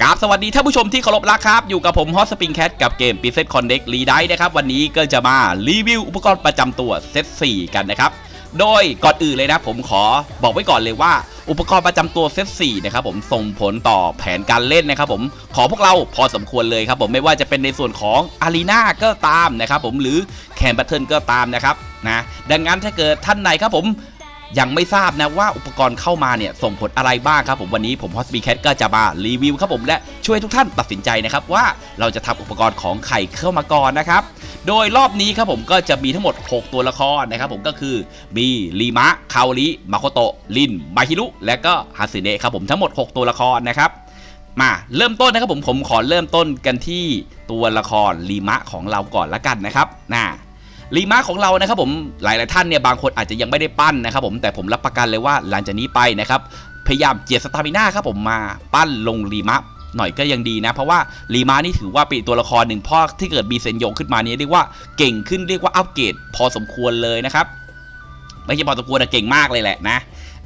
กราบสวัสดีท่านผู้ชมที่เคารพรักครับ อยู่กับผมฮอตสปริงแคทกับเกม p ีเซ t คอนเด็กรีไดนะครับ วันนี้ก็จะมารีวิวอุปกรณ์ประจำตัวเซต4กันนะครับ โดยก่อนอื่นเลยนะผมขอบอกไว้ก่อนเลยว่า อุปกรณ์ประจำตัวเซต4นะครับผมส่งผลต่อแผนการเล่นนะครับผมขอพวกเราพอสมควรเลยครับผมไม่ว่าจะเป็นในส่วนของอารีนาก็ตามนะครับผมหรือแคนบัตเทิลก็ตามนะครับนะดังนั้นถ้าเกิดท่านไหนครับผม ยังไม่ทราบนะว่าอุปกรณ์เข้ามาเนี่ยส่งผลอะไรบ้างครับผมวันนี้ผมฮอสปีแคทก็จะมารีวิวครับผมและช่วยทุกท่านตัดสินใจนะครับว่าเราจะทำอุปกรณ์ของไข่เข้ามาก่อนนะครับโดยรอบนี้ครับผมก็จะมีทั้งหมด 6 ตัวละครนะครับผมก็คือมีรีมะคาโอริมาโคโตะลินมาฮิรุและก็ฮาสึเนะครับผมทั้งหมด 6 ตัวละครนะครับมาเริ่มต้นนะครับผมผมขอเริ่มต้นกันที่ตัวละครรีมะของเราก่อนละกันนะครับนะ รีมาร์ของเรานะครับผมหลาย ๆ ท่านเนี่ยบางคนอาจจะยังไม่ได้ปั้นนะครับผมแต่ผมรับประกันเลยว่าหลังจากนี้ไปนะครับพยายามเจียดสตามิน่าครับผมมาปั้นลงรีมาร์หน่อยก็ยังดีนะ เพราะว่ารีมานี่ถือว่าเป็นตัวละครหนึ่งพ่อที่เกิดบีเซนโยขึ้นมานี้เรียกว่าเก่งขึ้นเรียกว่าอัปเกรดพอสมควรเลยนะครับ ไม่ใช่พอสมควรนะเก่งมากเลยแหละนะ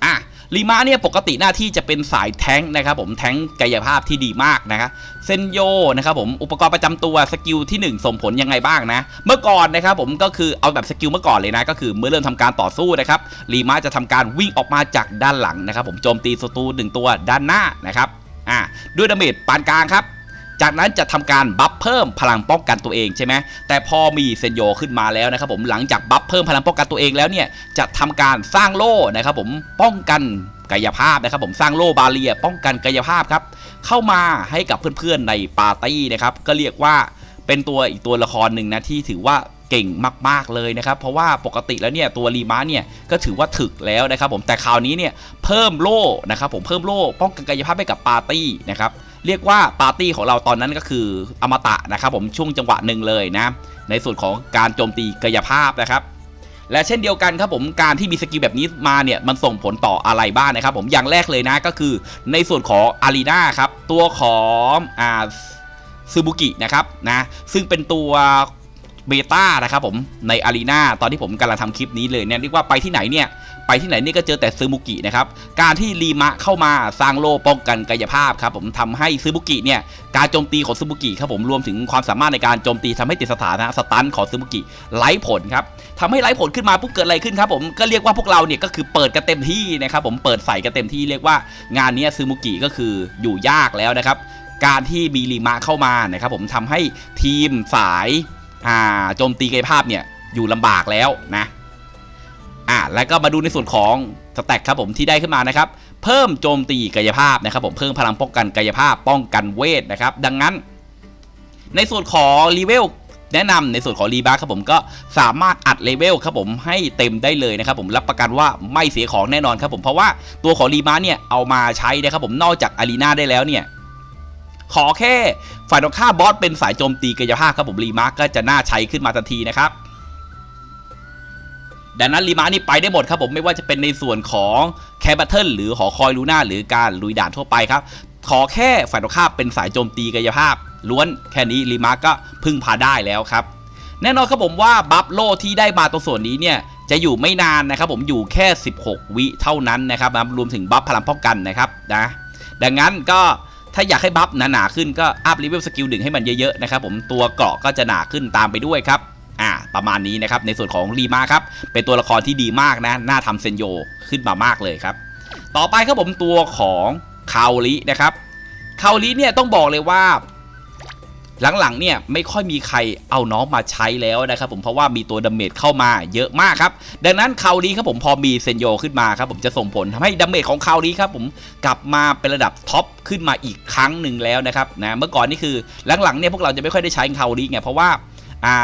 อะ ลีมาเนี่ยปกติหน้าที่จะเป็นสายแท้งนะครับผมแท้งกายภาพที่ดีมากนะครับเซนโยนะครับผมอุปกรณ์ประจำตัวสกิลที่ 1ส่งผลยังไงบ้างนะ เมื่อก่อนนะครับผมก็คือเอาแบบสกิลเมื่อก่อนเลยนะก็คือเมื่อเริ่มทำการต่อสู้นะครับลีมาจะทำการวิ่งออกมาจากด้านหลังนะครับผมโจมตีศัตรูหนึ่งตัวด้านหน้านะครับอ่าด้วยดาเมจปานกลางครับ จากนั้นจะทำการบัฟเพิ่มพลังป้องกันตัวเองใช่ไหมแต่พอมีเซนโยขึ้นมาแล้วนะครับผมหลังจากบัฟเพิ่มพลังป้องกันตัวเองแล้วเนี่ยจะทำการสร้างโล่นะครับผมป้องกันกายภาพนะครับผมสร้างโล่บาเรียป้องกันกายภาพครับเข้ามาให้กับเพื่อนๆในปาร์ตี้นะครับก็เรียกว่าเป็นตัวอีกตัวละครหนึ่งนะที่ถือว่าเก่งมากๆเลยนะครับ เพราะว่าปกติแล้วเนี่ยตัวรีมาเนี่ยก็ถือว่าถึกแล้วนะครับผมแต่คราวนี้เนี่ยเพิ่มโล่นะครับผมเพิ่มโล่ป้องกันกายภาพให้กับปาร์ตี้นะครับ เรียกว่าปาร์ตี้ของเราตอนนั้นก็คืออมตะนะครับผมช่วงจังหวะหนึ่งเลยนะ ในส่วนของการโจมตีกายภาพนะครับ และเช่นเดียวกันครับผมการที่มีสกิลแบบนี้มาเนี่ยมันส่งผลต่ออะไรบ้างนะครับ ผมอย่างแรกเลยนะก็คือในส่วนของอารีนาครับตัวของอ่าซูบุกินะครับนะซึ่งเป็นตัวเบต้านะครับผมในอารีนาตอนที่ผมกำลังทำคลิปนี้เลยเนี่ยเรียกว่าไปที่ไหนเนี่ย ไปที่ไหนนี่ก็เจอแต่ซึบุกินะครับการที่รีมะเข้ามาสร้างโล่ป้องกันกายภาพครับผมทำให้ซึบุกิเนี่ยการโจมตีของซึบุกิครับผมรวมถึงความสามารถในการโจมตีทำให้ติดสถานะสตันของซึบุกิไร้ผลครับทำให้ไร้ผลขึ้นมาปุ๊บเกิดอะไรขึ้นครับผมก็เรียกว่าพวกเราเนี่ยก็คือเปิดกันเต็มที่นะครับผมเปิดใส่กันเต็มที่เรียกว่างานนี้ซึบุกิก็คืออยู่ยากแล้วนะครับการที่มีรีมะเข้ามานะครับผมทำให้ทีมสายโจมตีกายภาพเนี่ยอยู่ลำบากแล้วนะ อะแล้วก็มาดูในส่วนของสแต็กครับผมที่ได้ขึ้นมานะครับ เพิ่มโจมตีกายภาพนะครับ ผมเพิ่มพลังป้องกันกายภาพป้องกันเวทนะครับ ดังนั้น ในส่วนของรีเวลแนะนำในส่วนของรีบาร์ครับผมก็สามารถอัดเลเวลครับผมให้เต็มได้เลยนะครับผมรับประกันว่าไม่เสียของแน่นอนครับผมเพราะว่าตัวของรีบาร์เนี่ยเอามาใช้นะครับผมนอกจากอารีนาได้แล้วเนี่ยขอแค่ฝ่ายตรงข้ามบอสเป็นสายโจมตีกายภาพครับผมรีมาร์ก็จะน่าใช้ขึ้นมาทันทีนะครับ ดังนั้นรีมานี่ไปได้หมดครับผมไม่ว่าจะเป็นในส่วนของแคบัตเทิลหรือหอคอยลูน่าหรือการลุยด่านทั่วไปครับ ขอแค่ฝ่ายตรงข้ามเป็นสายโจมตีกายภาพ ล้วนแค่นี้รีมาก็พึ่งพาได้แล้วครับ แน่นอนครับผมว่าบัฟโลที่ได้มาตรงส่วนนี้เนี่ยจะอยู่ไม่นานนะครับผมอยู่แค่ 16 วิเท่านั้นนะครับรวมถึงบัฟพลังป้องกันนะครับนะดังนั้นก็ถ้าอยากให้บัฟหนาๆขึ้นก็อัพเลเวลสกิลหนึ่งให้มันเยอะๆนะครับผมตัวเกราะก็จะหนาขึ้นตามไปด้วยครับ อ่าประมาณนี้นะครับในส่วนของรีมาครับเป็นตัวละครที่ดีมากนะน่าทำเซนโยขึ้นมามากเลยครับ ต่อไปครับผมตัวของคาลินะครับคาลิเนี่ยต้องบอกเลยว่าหลังๆเนี่ยไม่ค่อยมีใครเอาน้องมาใช้แล้วนะครับผมเพราะว่ามีตัวดาเมจเข้ามาเยอะมากครับ ดังนั้นคาวลีครับผมพอมีเซนโยขึ้นมาครับผมจะส่งผลทำให้ดาเมจของคาวลีครับผมกลับมาเป็นระดับท็อปขึ้นมาอีกครั้งหนึ่งแล้วนะครับนะเมื่อก่อนนี่คือหลังๆเนี่ยพวกเราจะไม่ค่อยได้ใช้คาวลีไงเพราะว่าอ่า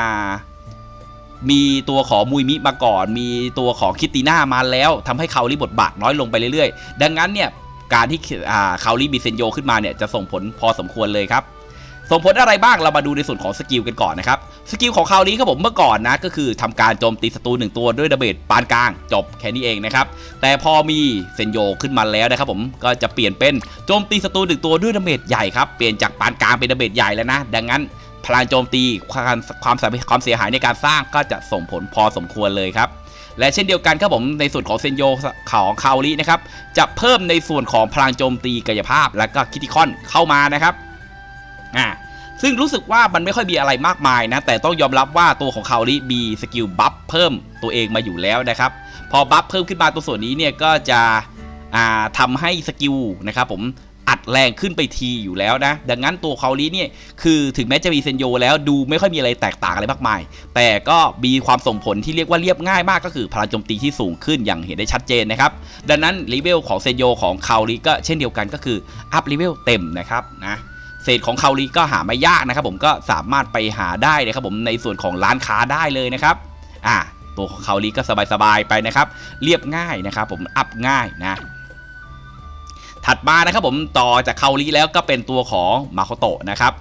มีตัวของมุยมิมาก่อน มีตัวของคิตติน่ามาแล้วทำให้คาลีบทบาทน้อยลงไปเรื่อยๆ ดังนั้นเนี่ยการที่คาลีมีเซนโยขึ้นมาเนี่ยจะส่งผลพอสมควรเลยครับส่งผลอะไรบ้างเรามาดูในส่วนของสกิลกันก่อนนะครับ สกิลของคราวนี้ครับผมเมื่อก่อนนะ ก็คือทำการโจมตีศัตรูหนึ่งตัวด้วยดาเมจปานกลาง จบแค่นี้เองนะครับ แต่พอมีเซนโยขึ้นมาแล้วนะครับผมก็จะเปลี่ยนเป็นโจมตีศัตรูหนึ่งตัวด้วยดาเมจใหญ่ครับ เปลี่ยนจากปานกลางเป็นดาเมจใหญ่แล้วนะ ดังนั้น พลังโจมตีความความสามารถความเสียหายในการสร้างก็จะส่งผลพอสมควรเลยครับ และเช่นเดียวกันครับผมในส่วนของเซนโยของคารินะครับจะเพิ่มในส่วนของพลังโจมตีกายภาพ และก็คิติคอนเข้ามานะครับอ่าซึ่งรู้สึกว่ามันไม่ค่อยมีอะไรมากมายนะ แต่ต้องยอมรับว่าตัวของคาริมีสกิลบัฟเพิ่มตัวเองมาอยู่แล้วนะครับ พอบัฟเพิ่มขึ้นมาตัวส่วนนี้เนี่ยก็จะอ่าทำให้สกิลนะครับผม อัดแรงขึ้นไปทีอยู่แล้วนะ ดังนั้นตัวคาริเนี่ยคือถึงแม้จะมีเซนโยแล้วดูไม่ค่อยมีอะไรแตกต่างอะไรมากมาย แต่ก็มีความส่งผลที่เรียกว่าเรียบง่ายมากก็คือพลังโจมตีที่สูงขึ้นอย่างเห็นได้ชัดเจนนะครับ ดังนั้นเลเวลของเซนโยของคาริก็เช่นเดียวกันก็คืออัพเลเวลเต็มนะครับนะเศษของคาริก็หาไม่ยากนะครับผมก็สามารถไปหาได้นะครับผมในส่วนของร้านค้าได้เลยนะครับอ่าตัวของคาริก็สบายๆไปนะครับ เรียบง่ายนะครับผมอัพง่ายนะ ถัดมานะครับผมต่อจากคาริแล้วก็เป็นตัวของมาโคโตะนะครับ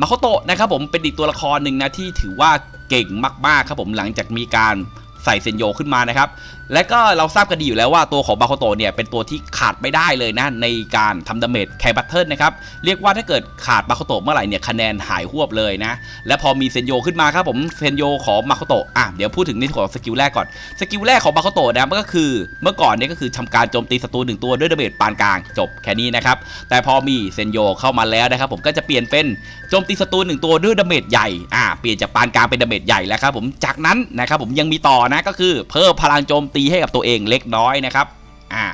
มาโคโตะนะครับผมเป็นอีกตัวละครหนึ่งนะที่ถือว่าเก่งมากๆครับผมหลังจากมีการ ใส่เซนโยขึ้นมานะครับ และก็เราทราบกันดีอยู่แล้วว่าตัวของบาโคโตเนี่ยเป็นตัวที่ขาดไม่ได้เลยนะในการทำดาเมจแคบัตเทิลนะครับ เรียกว่าถ้าเกิดขาดบาโคโตเมื่อไหร่เนี่ยคะแนนหายหวบเลยนะ และพอมีเซนโยขึ้นมาครับผมเซนโยของมาโคโตอะเดี๋ยวพูดถึงในส่วนของสกิลแรกก่อนสกิลแรกของบาโคโตนะมันก็คือ เมื่อก่อนเนี่ยก็คือทำการโจมตีศัตรูหนึ่งตัวด้วยดาเมจปานกลางจบแค่นี้นะครับแต่พอมีเซนโยเข้ามาแล้วนะครับผมก็จะเปลี่ยนเป็นโจมตีศัตรูหนึ่งตัวด้วยดาเมจใหญ่อ่าเปลี่ยนจากปานกลางเป็นดาเมจใหญ่แล้วครับผมจากนั้นนะครับผมยังมีต่อนะก็คือเพิ่มพลังโจมตีให้กับตัวเองเล็กน้อยนะครับอ่า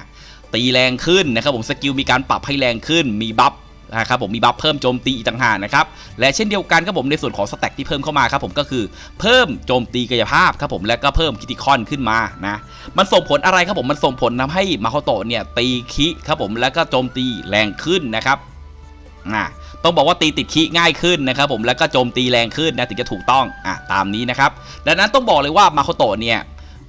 ตีแรงขึ้นนะครับผมสกิลมีการปรับให้แรงขึ้นมีบัฟนะครับผมมีบัฟเพิ่มโจมตีอีกต่างหากนะครับและเช่นเดียวกันครับผมในส่วนของสแต็กที่เพิ่มเข้ามาครับผมก็คือเพิ่มโจมตีกายภาพครับผมและก็เพิ่มคิติคอนขึ้นมานะมันส่งผลอะไรครับผมมันส่งผลทำให้มาโคโตะเนี่ยตีคิครับผมแล้วก็โจมตีแรงขึ้นนะครับอ่า ต้องบอกว่าตีติดคิง่ายขึ้นนะครับผมแล้วก็โจมตีแรงขึ้นนะถึงจะถูกต้องอะตามนี้นะครับดังนั้นต้องบอกเลยว่ามาโคโตะเนี่ย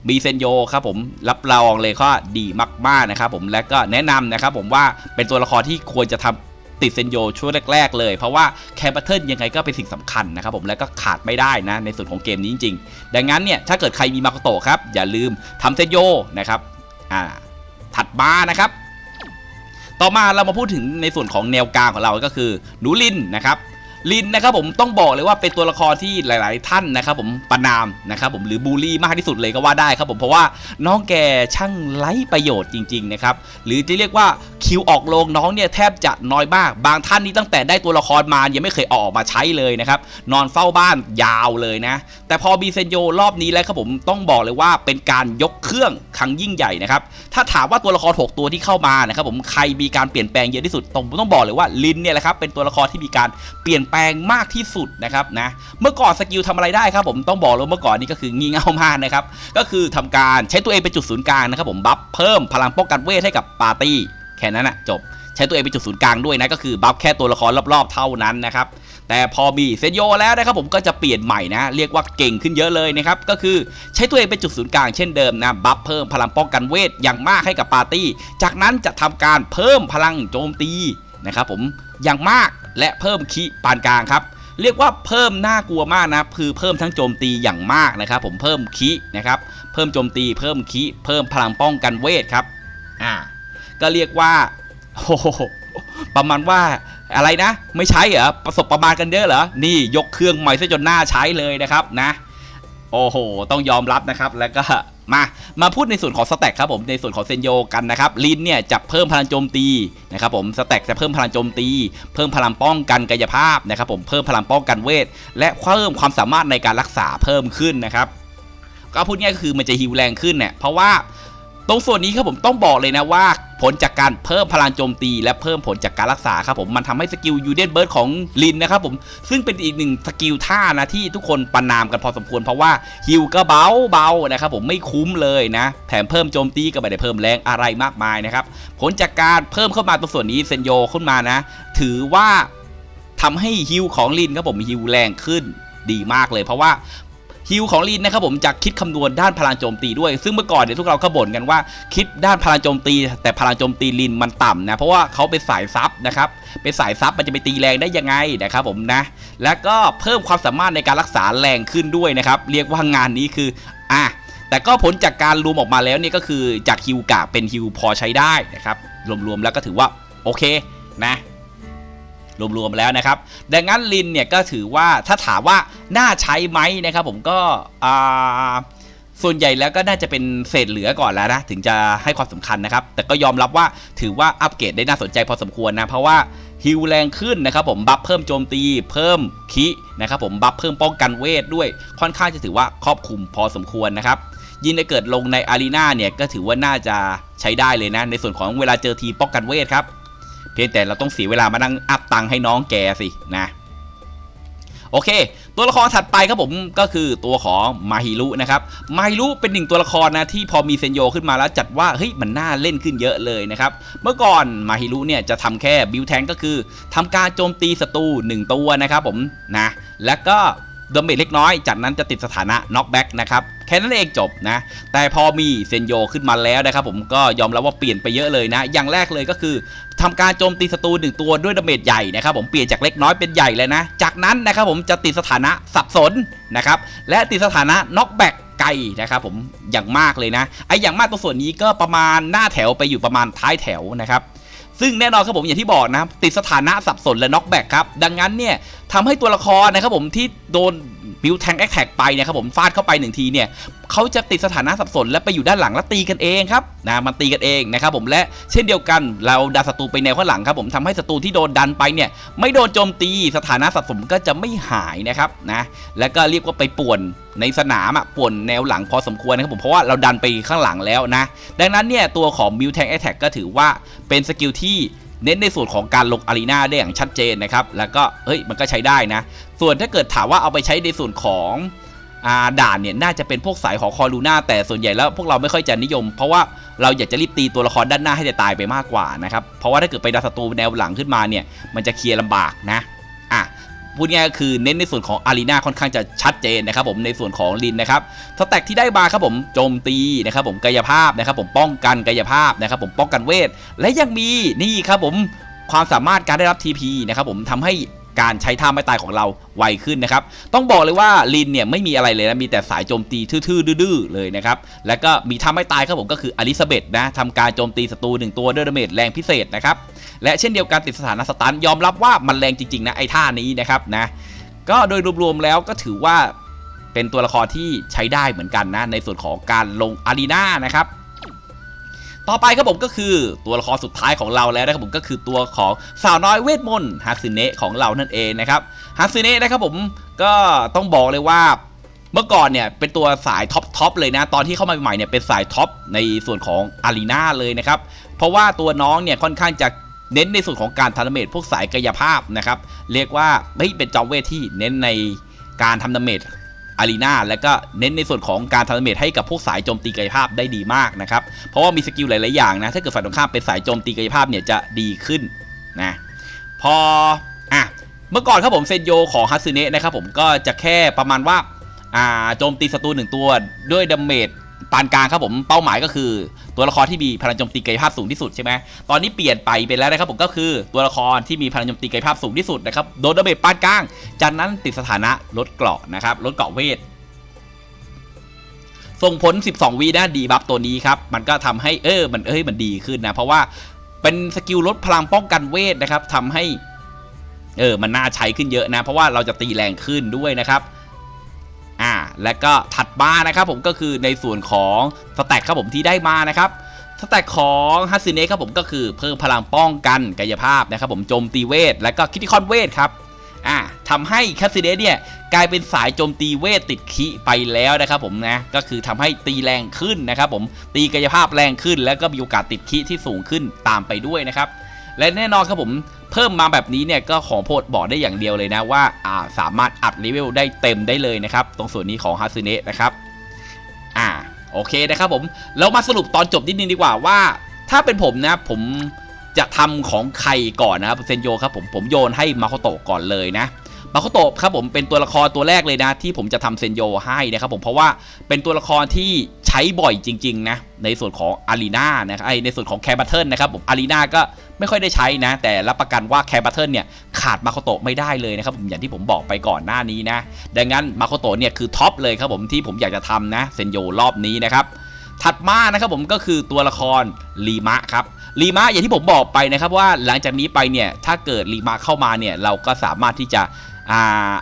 มีเซนโยครับผมรับรองเลยก็ดีมากๆนะครับผมและก็แนะนำนะครับผมว่าเป็นตัวละครที่ควรจะทำติดเซนโยช่วงแรก ๆ เลย เพราะว่าแคมเปอร์ยังไงก็เป็นสิ่งสำคัญนะครับผมและก็ขาดไม่ได้นะในส่วนของเกมนี้จริงๆ ดังนั้นเนี่ยถ้าเกิดใครมีมาโกโตะครับอย่าลืมทำเซนโยนะครับอ่าถัดมานะครับ ต่อมาเรามาพูดถึงในส่วนของแนวกลางของเราก็คือนูลินนะครับ ลินนะครับผมต้องบอกเลยว่าเป็นตัวละครที่หลาย ๆ ท่านนะครับผมประนามนะครับผมหรือบูลลี่มากที่สุดเลยก็ว่าได้ครับผมเพราะว่าน้องแกช่างไร้ประโยชน์จริง ๆ นะครับหรือจะเรียกว่าคิวออกโรงน้องเนี่ยแทบจะน้อยมาก บางท่านนี่ตั้งแต่ได้ตัวละครมายังไม่เคยออกมาใช้เลยนะครับนอนเฝ้าบ้านยาวเลยนะ แต่พอมีเซนโยรอบนี้แล้วครับผมต้องบอกเลยว่าเป็นการยกเครื่องครั้งยิ่งใหญ่นะครับถ้าถามว่าตัวละคร 6 ตัวที่เข้ามานะครับผมใครมีการเปลี่ยนแปลงเยอะที่สุดต้องต้องบอกเลยว่าลินเนี่ยแหละครับเป็นตัวละครที่มีการเปลี่ยนแปลงมากที่สุดนะครับนะเมื่อก่อนสกิลทำอะไรได้ครับผมต้องบอกเลยเมื่อก่อนนี้ก็คืองี่เง่ามากนะครับก็คือทำการใช้ตัวเองเป็นจุดศูนย์กลางนะครับผมบัฟเพิ่มพลังป้องกันเวทให้กับปาร์ตี้แค่นั้นนะจบใช้ตัวเองเป็นจุดศูนย์กลางด้วยนะก็คือบัฟแค่ตัวละครรอบๆเท่านั้นนะครับแต่พอมีเซนโยแล้วนะครับผมก็จะเปลี่ยนใหม่นะเรียกว่าเก่งขึ้นเยอะเลยนะครับก็คือใช้ตัวเองเป็นจุดศูนย์กลางเช่นเดิมนะบัฟเพิ่มพลังป้องกันเวทอย่างมากให้กับปาร์ตี้ จากนั้นจะทำการเพิ่มพลังโจมตีนะครับผมอย่างมาก และเพิ่มคีปานกลางครับเรียกว่าเพิ่มน่ากลัวมากนะคือเพิ่มทั้งโจมตีอย่างมากนะครับ ผมเพิ่มคีนะครับเพิ่มโจมตีเพิ่มคีเพิ่มพลังป้องกันเวทครับอ่าก็เรียกว่าโอ้โหประมาณว่าอะไรนะ ไม่ใช้เหรอประสบประมาณกันเยอะเหรอนี่ยกเครื่องใหม่ซะจนหน้าใช้เลยนะครับนะ โอ้โห ต้องยอมรับนะครับแล้วก็ มา มาพูดในส่วนของสแต็กครับผม ในส่วนของเซนโยกันนะครับ ลินเนี่ยจะเพิ่มพลังโจมตีนะครับผม สแต็กจะเพิ่มพลังโจมตี เพิ่มพลังป้องกันกายภาพนะครับผม เพิ่มพลังป้องกันเวท และเพิ่มความสามารถในการรักษาเพิ่มขึ้นนะครับ ก็พูดง่ายก็คือมันจะฮิวแรงขึ้นเนี่ย เพราะว่า ตรงส่วนนี้ครับผมต้องบอกเลยนะว่าผลจากการเพิ่มพลังโจมตี และเพิ่มผลจากการรักษาครับผมมันทำให้สกิลยูเดนเบิร์ดของลินนะครับผมซึ่งเป็นอีกหนึ่งสกิลท่านะที่ทุกคนประนามกันพอสมควรเพราะว่าฮิวก็เบาเบานะครับผมไม่คุ้มเลยนะ แถมเพิ่มโจมตีก็ไม่ได้เพิ่มแรงอะไรมากมายนะครับผลจากการเพิ่มเข้ามาตรงส่วนนี้เซนโยขึ้นมานะ ถือว่าทำให้ฮิวของลินครับผมฮิวแรงขึ้นดีมากเลยเพราะว่า ฮิวของลินนะครับผมจะคิดคำนวณด้านพลังโจมตีด้วย ซึ่งเมื่อก่อนเนี่ยทุกเราก็บ่นกันว่าคิดด้านพลังโจมตี แต่พลังโจมตีลินมันต่ำนะเพราะว่าเขาเป็นสายซับนะครับเป็นสายซับมันจะไปตีแรงได้ยังไงนะครับผมนะ แล้วก็เพิ่มความสามารถในการรักษาแรงขึ้นด้วยนะครับเรียกว่างานนี้คืออะแต่ก็ผลจากการรวมออกมาแล้วเนี่ยก็คือจากฮิวกะเป็นฮิวพอใช้ได้นะครับรวมๆแล้วก็ถือว่าโอเคนะ รวมๆแล้วนะครับ ดังนั้นลินเนี่ยก็ถือว่าถ้าถามว่าน่าใช้ไหมนะครับผมก็ส่วนใหญ่แล้วก็น่าจะเป็นเศษเหลือก่อนแล้วนะ ถึงจะให้ความสำคัญนะครับ แต่ก็ยอมรับว่าถือว่าอัปเกรดได้น่าสนใจพอสมควรนะ เพราะว่าฮิลแรงขึ้นนะครับผมบัฟเพิ่มโจมตีเพิ่มคินะครับผมบัฟเพิ่มป้องกันเวทด้วยค่อนข้างจะถือว่าครอบคลุมพอสมควรนะครับยิ่งถ้าเกิดลงในอารีนาเนี่ยก็ถือว่าน่าจะใช้ได้เลยนะ ในส่วนของเวลาเจอทีป้องกันเวทครับ เพียงแต่เราต้องเสียเวลามานั่งอัพตังค์ให้น้องแกสินะโอเค ตัวละครถัดไปครับผมก็คือตัวของมาฮิรุนะครับมาฮิรุเป็นหนึ่งตัวละครนะที่พอมีเซนโยขึ้นมาแล้วจัดว่าเฮ้ยมันน่าเล่นขึ้นเยอะเลยนะครับเมื่อก่อนมาฮิรุเนี่ยจะทำแค่บิวแทงก็คือทำการโจมตีศัตรู1ตัวนะครับผมนะแล้วก็ดาเมจเล็กน้อย จากนั้นจะติดสถานะน็อกแบ็กนะครับ แค่นั้นเองจบนะ แต่พอมีเซนโยขึ้นมาแล้วนะครับผมก็ยอมรับว่าเปลี่ยนไปเยอะเลยนะ อย่างแรกเลยก็คือทำการโจมตีศัตรูหนึ่งตัวด้วยดาเมจใหญ่นะครับผมเปลี่ยนจากเล็กน้อยเป็นใหญ่เลยนะ จากนั้นนะครับผมจะติดสถานะสับสนนะครับและติดสถานะน็อกแบ็กไกลนะครับผมอย่างมากเลยนะไออย่างมากตัวส่วนนี้ก็ประมาณหน้าแถวไปอยู่ประมาณท้ายแถวนะครับซึ่งแน่นอนครับผมอย่างที่บอกนะติดสถานะสับสนและน็อกแบ็กครับดังนั้นเนี่ยทำให้ตัวละครนะครับผมที่โดน บิวแทงแอคแท็กไปเนี่ยครับผมฟาดเข้าไปหนึ่งทีเนี่ยเขาจะติดสถานะสับสนและไปอยู่ด้านหลังแล้วตีกันเองครับนะมันตีกันเองนะครับผมและเช่นเดียวกันเราดันศัตรูไปแนวข้างหลังครับผมทำให้ศัตรูที่โดนดันไปเนี่ยไม่โดนโจมตีสถานะสับสนก็จะไม่หายนะครับนะแล้วก็เรียกว่าไปป่วนในสนามอะป่วนแนวหลังพอสมควรนะครับผมเพราะว่าเราดันไปข้างหลังแล้วนะดังนั้นเนี่ยตัวของบิวแทงแอคแท็กก็ถือว่าเป็นสกิลที่ เน้นในส่วนของการลงอารีนาได้อย่างชัดเจนนะครับ แล้วก็เฮ้ยมันก็ใช้ได้นะ ส่วนถ้าเกิดถามว่าเอาไปใช้ในส่วนของอ่าด่านเนี่ยน่าจะเป็นพวกสายของคอลูน่าแต่ส่วนใหญ่แล้วพวกเราไม่ค่อยจะนิยม เพราะว่าเราอยากจะรีบตีตัวละครด้านหน้าให้ตายไปมากกว่านะครับเพราะว่าถ้าเกิดไปดันศัตรูแนวหลังขึ้นมาเนี่ยมันจะเคลียร์ลำบากนะ พูดง่ายๆก็คือเน้นในส่วนของอารีนาค่อนข้างจะชัดเจนนะครับผมในส่วนของลินนะครับสแต็กที่ได้มาครับผมโจมตีนะครับผมกายภาพนะครับผมป้องกันกายภาพนะครับผมป้องกันเวท และยังมีนี่ครับผมความสามารถการได้รับ TP นะครับผมทำให้การใช้ท่าไม่ตายของเราไวขึ้นนะครับ ต้องบอกเลยว่าลินเนี่ยไม่มีอะไรเลยนะ มีแต่สายโจมตีทื่อๆดื้อๆเลยนะครับ แล้วก็มีท่าไม่ตายครับผมก็คืออลิซาเบธนะทำการโจมตีศัตรูหนึ่งตัวด้วยดาเมจแรงพิเศษนะครับ และเช่นเดียวกันติดสถานะสตันยอมรับว่ามันแรงจริงๆนะไอ้ท่านี้นะครับนะก็โดยรวมๆแล้วก็ถือว่าเป็นตัวละครที่ใช้ได้เหมือนกันนะในส่วนของการลงอารีนานะครับต่อไปครับผมก็คือตัวละครสุดท้ายของเราแล้วนะครับผมก็คือตัวของสาวน้อยเวทมนต์ฮาซึเนะของเรานั่นเองนะครับฮาซึเนะนะครับผมก็ต้องบอกเลยว่าเมื่อก่อนเนี่ยเป็นตัวสายท็อปทอปเลยนะตอนที่เข้ามาใหม่เนี่ยเป็นสายท็อปในส่วนของอารีนาเลยนะครับเพราะว่าตัวน้องเนี่ยค่อนข้างจะ เน้นในส่วนของการทำดาเมจพวกสายกายภาพนะครับ เรียกว่าเฮ้ยเป็นจอมเวทที่เน้นในการทำดาเมจอารีนาแล้วก็เน้นในส่วนของการทำดาเมจให้กับพวกสายโจมตีกายภาพได้ดีมากนะครับ เพราะว่ามีสกิลหลาย ๆ อย่างนะ ถ้าเกิดฝ่ายตรงข้ามเป็นสายโจมตีกายภาพเนี่ยจะดีขึ้นนะ พออะเมื่อก่อนครับผมเซนโยของฮัตสึเนะนะครับผมก็จะแค่ประมาณว่าอ่าโจมตีศัตรูหนึ่งตัวด้วยดาเมจปานกลางครับผมเป้าหมายก็คือ ตัวละครที่มีพลังโจมตีกายภาพสูงที่สุดใช่ไหมตอนนี้เปลี่ยนไปเป็นแล้วนะครับผมก็คือตัวละครที่มีพลังโจมตีกายภาพสูงที่สุดนะครับโดนดาเมจปานกลาง จากนั้นติดสถานะลดเกราะนะครับลดเกราะเวทส่งผล 12 วีนะดีบัฟตัวนี้ครับ มันก็ทำให้เออมันเอ้ยมันดีขึ้นนะ เพราะว่าเป็นสกิลลดพลังป้องกันเวทนะครับทำให้เออมันน่าใช้ขึ้นเยอะนะ เพราะว่าเราจะตีแรงขึ้นด้วยนะครับ อ่า และก็ มานะครับผมก็คือในส่วนของสแต็กครับผมที่ได้มานะครับสแต็กของฮัตสึเนะครับผมก็คือเพิ่มพลังป้องกันกายภาพนะครับผมโจมตีเวท และก็คิติคอนเวทครับอ่าทำให้คัสซิเดสเนี่ยกลายเป็นสายโจมตีเวทติดขีไปแล้วนะครับผมนะก็คือทำให้ตีแรงขึ้นนะครับผมตีกายภาพแรงขึ้น แล้วก็มีโอกาสติดขีที่สูงขึ้นตามไปด้วยนะครับและแน่นอนครับผม เพิ่มมาแบบนี้เนี่ยก็ของโพดบอกได้อย่างเดียวเลยนะว่าอ่าสามารถอัพเลเวลได้เต็มได้เลยนะครับตรงส่วนนี้ของฮาซึเนะนะครับอ่าโอเคนะครับผมเรามาสรุปตอนจบนิดนึงดีกว่าว่า ถ้าเป็นผมนะผมจะทำของใครก่อนนะครับเซนโยครับผมผมโยนให้มาโคโตะก่อนเลยนะ มาโคโตะครับผมเป็นตัวละครตัวแรกเลยนะ ที่ผมจะทำเซนโยให้นะครับผมเพราะว่าเป็นตัวละครที่ใช้บ่อยจริง ๆ นะ ในส่วนของอารีนานะครับไอในส่วนของแคร์บัตเทิลนะครับผมอารีนาก็ไม่ค่อยได้ใช้นะ แต่รับประกันว่าแคร์บัตเทิลเนี่ยขาดมาโคโตะไม่ได้เลยนะครับผมอย่างที่ผมบอกไปก่อนหน้านี้นะ ดังนั้นมาโคโตะเนี่ยคือท็อปเลยครับผมที่ผมอยากจะทำนะเซนโยรอบนี้นะครับถัดมานะครับผมก็คือตัวละครลีมะครับลีมะอย่างที่ผมบอกไปนะครับว่าหลังจากนี้ไปเนี่ยถ้าเกิดลีมะเข้ามาเนี่ยเราก็สามารถที่จะ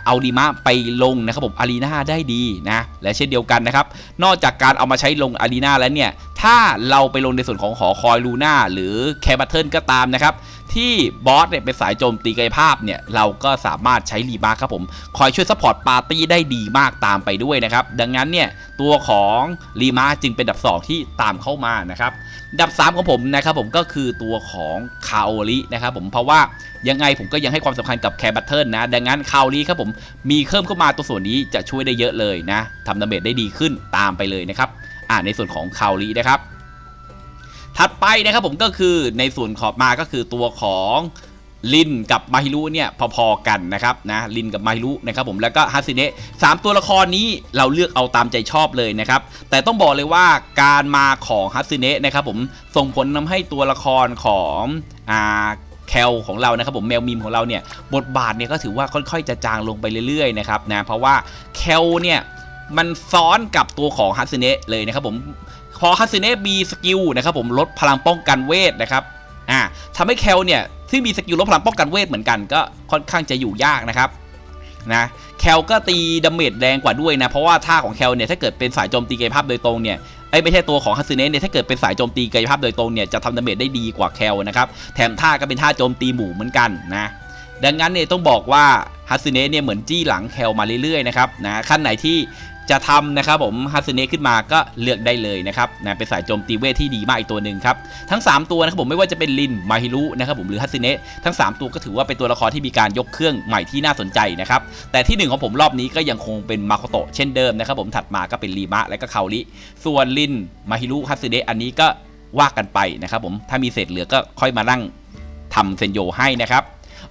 เอาดีมะไปลงนะครับผมอารีนาได้ดีนะและเช่นเดียวกันนะครับนอกจากการเอามาใช้ลงอารีนาแล้วเนี่ย ถ้าเราไปลงในส่วนของหอคอยลูน่าหรือแคบัตเทิลก็ตามนะครับที่บอสเนี่ยเป็นสายโจมตีกายภาพเนี่ยเราก็สามารถใช้รีมาร์ครับผม คอยช่วยซัพพอร์ตปาร์ตี้ได้ดีมากตามไปด้วยนะครับ ดังนั้นเนี่ยตัวของรีมาร์จึงเป็นอันดับ 2 ที่ตามเข้ามานะครับอันดับ 3 ของผมนะครับผมก็คือตัวของคาโอรินะครับผมเพราะว่ายังไงผมก็ยังให้ความสำคัญกับแคร์บัตเทิลนะ ดังนั้นคาโอริครับผมมีเพิ่มเข้ามาตัวส่วนนี้จะช่วยได้เยอะเลยนะทำดาเมจได้ดีขึ้นตามไปเลยนะครับ อ่าในส่วนของคาโอรินะครับ ถัดไปนะครับผมก็คือในส่วนขอบมาก็คือตัวของลินกับมาฮิรุเนี่ยพอๆกันนะครับนะลินกับมาฮิรุนะครับผมแล้วก็ฮัสซิเนะสามตัวละครนี้เราเลือกเอาตามใจชอบเลยนะครับ แต่ต้องบอกเลยว่าการมาของฮัสซิเนะนะครับผมส่งผลทำให้ตัวละครของอ่าแคลของเรานะครับผมแมวมิมของเราเนี่ยบทบาทเนี่ยก็ถือว่าค่อยๆ จะจางลงไปเรื่อยๆนะครับนะเพราะว่าแคลเนี่ย มันซ้อนกับตัวของฮัสซิเนะเลยนะครับผมพอฮัสซิเนะมีสกิลนะครับผมลดพลังป้องกันเวทนะครับอ่าทำให้แคลเนี่ยที่มีสกิลลดพลังป้องกันเวทเหมือนกันก็ค่อนข้างจะอยู่ยากนะครับนะแคลก็ตีดาเมจแรงกว่าด้วยนะ เพราะว่าท่าของแคลเนี่ยถ้าเกิดเป็นสายโจมตีกายภาพโดยตรงเนี่ยไอ้ไม่ใช่ตัวของฮัสซิเนะเนี่ยถ้าเกิดเป็นสายโจมตีกายภาพโดยตรงเนี่ยจะทำดาเมจได้ดีกว่าแคลนะครับแถมท่าก็เป็นท่าโจมตีหมู่เหมือนกันนะดังนั้นเนี่ยต้องบอกว่าฮัสซิเนะเนี่ยเหมือนจี้หลังแคลมาเรื่อยๆนะครับนะขั้นไหนที่ จะทำนะครับผมฮัสเนะขึ้นมาก็เลือกได้เลยนะครับนะเป็นสายโจมตีเวทที่ดีมากอีกตัวหนึ่งครับทั้ง 3 ตัวนะครับผมไม่ว่าจะเป็นลินมาฮิรุนะครับผมหรือฮัสเนะทั้ง 3 ตัวก็ถือว่าเป็นตัวละครที่มีการยกเครื่องใหม่ที่น่าสนใจนะครับแต่ที่หนึ่งของผมรอบนี้ก็ยังคงเป็นมาโคโตะเช่นเดิมนะครับผมถัดมาก็เป็นรีมะและก็คาริส่วนลินมาฮิรุฮัสเนะอันนี้ก็ว่ากันไปนะครับผมถ้ามีเศษเหลือก็ค่อยมานั่งทำเซนโยให้นะครับ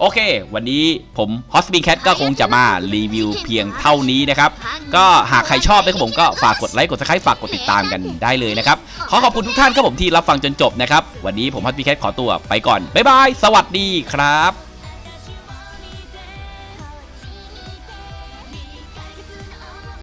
โอเค วันนี้ผมฮอสบีแคทก็คงจะมารีวิวเพียงเท่านี้นะครับ ก็หากใครชอบนะครับผมก็ฝากกดไลค์กดซับสไครต์ฝากกดติดตามกันได้เลยนะครับ ขอขอบคุณทุกท่านครับผมที่รับฟังจนจบนะครับ วันนี้ผมฮอสบีแคทขอตัวไปก่อน บ๊ายบาย สวัสดีครับ